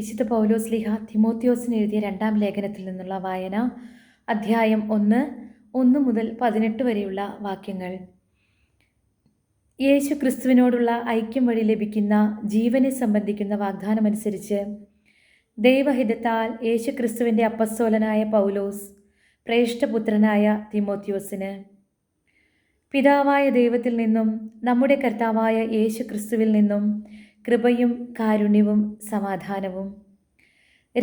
വിശുദ്ധ പൗലോസ് ലിഹ തിമോത്തിയോസിന് എഴുതിയ രണ്ടാം ലേഖനത്തിൽ നിന്നുള്ള വായന അധ്യായം ഒന്ന് ഒന്ന് മുതൽ പതിനെട്ട് വരെയുള്ള വാക്യങ്ങൾ. യേശു ക്രിസ്തുവിനോടുള്ള ഐക്യം വഴി ലഭിക്കുന്ന ജീവനെ സംബന്ധിക്കുന്ന വാഗ്ദാനമനുസരിച്ച് ദൈവഹിതത്താൽ യേശു ക്രിസ്തുവിന്റെ അപ്പസ്തോലനായ പൗലോസ് പ്രേഷ്ഠപുത്രനായ തിമോത്യോസിന് പിതാവായ ദൈവത്തിൽ നിന്നും നമ്മുടെ കർത്താവായ യേശു ക്രിസ്തുവിൽ നിന്നും കൃപയും കാരുണ്യവും സമാധാനവും.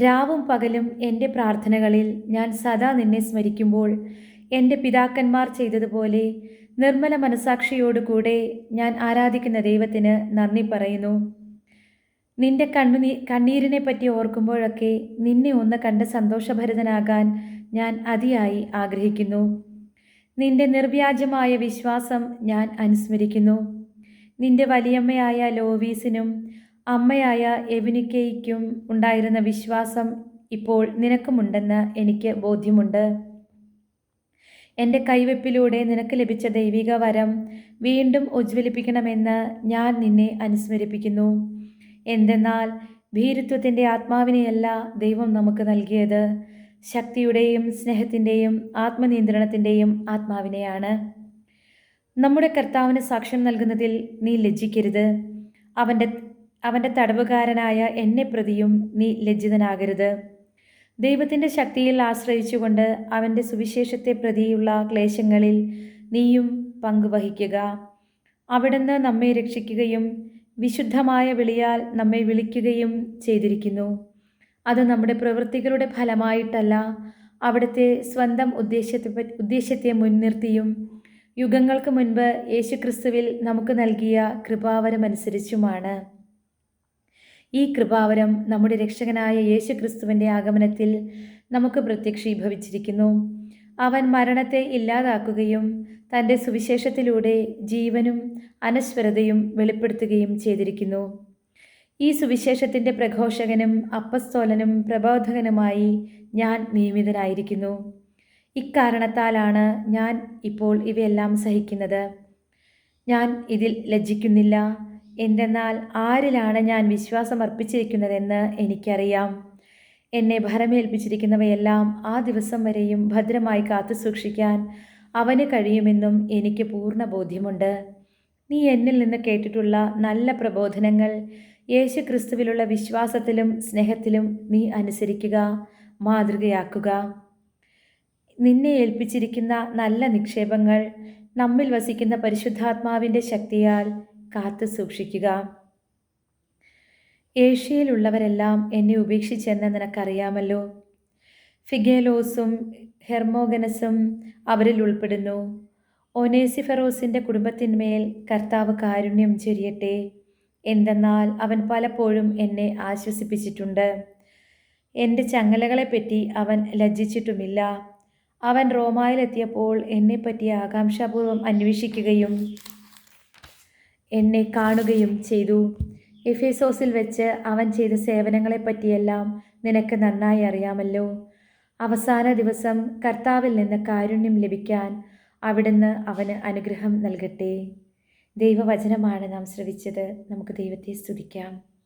രാവും പകലും എന്റെ പ്രാർത്ഥനകളിൽ ഞാൻ സദാ നിന്നെ സ്മരിക്കുമ്പോൾ എന്റെ പിതാക്കന്മാർ ചെയ്തതുപോലെ നിർമ്മല മനസാക്ഷിയോടുകൂടെ ഞാൻ ആരാധിക്കുന്ന ദൈവത്തിന് നന്ദി പറയുന്നു. നിന്റെ കണ്ണുനീ കണ്ണീരിനെ പറ്റി ഓർക്കുമ്പോഴൊക്കെ നിന്നെ ഒന്ന് കണ്ട് സന്തോഷഭരിതനാകാൻ ഞാൻ അതിയായി ആഗ്രഹിക്കുന്നു. നിന്റെ നിർവ്യാജമായ വിശ്വാസം ഞാൻ അനുസ്മരിക്കുന്നു. നിന്റെ വലിയമ്മയായ ലോവീസിനും അമ്മയായ എവിനിക്കയ്ക്കും ഉണ്ടായിരുന്ന വിശ്വാസം ഇപ്പോൾ നിനക്കുമുണ്ടെന്ന് എനിക്ക് ബോധ്യമുണ്ട്. എന്റെ കൈവെപ്പിലൂടെ നിനക്ക് ലഭിച്ച ദൈവിക വരം വീണ്ടും ഉജ്ജ്വലിപ്പിക്കണമെന്ന് ഞാൻ നിന്നെ അനുസ്മരിപ്പിക്കുന്നു. എന്തെന്നാൽ ഭീരുത്വത്തിന്റെ ആത്മാവിനെയല്ല ദൈവം നമുക്ക് നൽകിയത്. ശക്തിയുടെയും സ്നേഹത്തിന്റെയും ആത്മനിയന്ത്രണത്തിന്റെയും ആത്മാവിനെയാണ്. നമ്മുടെ കർത്താവിന് സാക്ഷ്യം നൽകുന്നതിൽ നീ ലജ്ജിക്കരുത്. അവന്റെ അവന്റെ തടവുകാരനായ എന്നെ പ്രതിയും നീ ലജ്ജിതനാകരുത്. ദൈവത്തിന്റെ ശക്തിയിൽ ആശ്രയിച്ചുകൊണ്ട് അവന്റെ സുവിശേഷത്തെ പ്രതിയുള്ള ക്ലേശങ്ങളിൽ നീയും പങ്കുവഹിക്കുക. അവിടുന്ന് നമ്മെ രക്ഷിക്കുകയും വിശുദ്ധമായ വിളിയാൽ നമ്മെ വിളിക്കുകയും ചെയ്തിരിക്കുന്നു. അത് നമ്മുടെ പ്രവൃത്തികളുടെ ഫലമായിട്ടല്ല അവിടുത്തെ സ്വന്തം ഉദ്ദേശത്തെ ഉദ്ദേശത്തെ മുൻനിർത്തിയും യുഗങ്ങൾക്ക് മുൻപ് യേശുക്രിസ്തുവിൽ നമുക്ക് നൽകിയ കൃപാവരമനുസരിച്ചുമാണ്. ഈ കൃപാവരം നമ്മുടെ രക്ഷകനായ യേശുക്രിസ്തുവിന്റെ ആഗമനത്തിൽ നമുക്ക് പ്രത്യക്ഷീഭവിച്ചിരിക്കുന്നു. അവൻ മരണത്തെ ഇല്ലാതാക്കുകയും തന്റെ സുവിശേഷത്തിലൂടെ ജീവനും അനശ്വരതയും വെളിപ്പെടുത്തുകയും ചെയ്തിരിക്കുന്നു. ഈ സുവിശേഷത്തിന്റെ പ്രഘോഷകനും അപ്പസ്തോലനും പ്രബോധകനുമായി ഞാൻ നിയമിതനായിരിക്കുന്നു. ഇക്കാരണത്താലാണ് ഞാൻ ഇപ്പോൾ ഇവയെല്ലാം സഹിക്കുന്നത്. ഞാൻ ഇതിൽ ലജ്ജിക്കുന്നില്ല. എന്തെന്നാൽ ആരിലാണ് ഞാൻ വിശ്വാസം അർപ്പിച്ചിരിക്കുന്നതെന്ന് എനിക്കറിയാം. എന്നെ ഭരമേൽപ്പിച്ചിരിക്കുന്നവയെല്ലാം ആ ദിവസം വരെയും ഭദ്രമായി കാത്തു സൂക്ഷിക്കാൻ അവന് കഴിയുമെന്നും എനിക്ക് പൂർണ ബോധ്യമുണ്ട്. നീ എന്നിൽ നിന്ന് കേട്ടിട്ടുള്ള നല്ല പ്രബോധനങ്ങൾ യേശു ക്രിസ്തുവിലുള്ള വിശ്വാസത്തിലും സ്നേഹത്തിലും നീ അനുസരിക്കുക മാതൃകയാക്കുക. നിന്നെ ഏൽപ്പിച്ചിരിക്കുന്ന നല്ല നിക്ഷേപങ്ങൾ നമ്മിൽ വസിക്കുന്ന പരിശുദ്ധാത്മാവിന്റെ ശക്തിയാൽ കാത്തു സൂക്ഷിക്കുക. ഏഷ്യയിലുള്ളവരെല്ലാം എന്നെ ഉപേക്ഷിച്ചെന്ന് നിനക്കറിയാമല്ലോ. ഫിഗേലോസും ഹെർമോഗനസും അവരിൽ ഉൾപ്പെടുന്നു. ഒനേസിഫെറോസിന്റെ കുടുംബത്തിന്മേൽ കർത്താവ് കാരുണ്യം ചൊരിയട്ടെ. എന്തെന്നാൽ അവൻ പലപ്പോഴും എന്നെ ആശ്വസിപ്പിച്ചിട്ടുണ്ട്. എന്റെ ചങ്ങലകളെപ്പറ്റി അവൻ ലജ്ജിച്ചിട്ടുമില്ല. അവൻ റോമായിലെത്തിയപ്പോൾ എന്നെപ്പറ്റി ആകാംക്ഷാപൂർവം അന്വേഷിക്കുകയും എന്നെ കാണുകയും ചെയ്തു. എഫേസോസിൽ വെച്ച് അവൻ ചെയ്ത സേവനങ്ങളെപ്പറ്റിയെല്ലാം നിനക്ക് നന്നായി അറിയാമല്ലോ. അവസാന ദിവസം കർത്താവിൽ നിന്ന് കാരുണ്യം ലഭിക്കാൻ അവിടുന്ന് അവന് അനുഗ്രഹം നൽകട്ടെ. ദൈവവചനമാണ് നാം ശ്രവിച്ചത്. നമുക്ക് ദൈവത്തെ സ്തുതിക്കാം.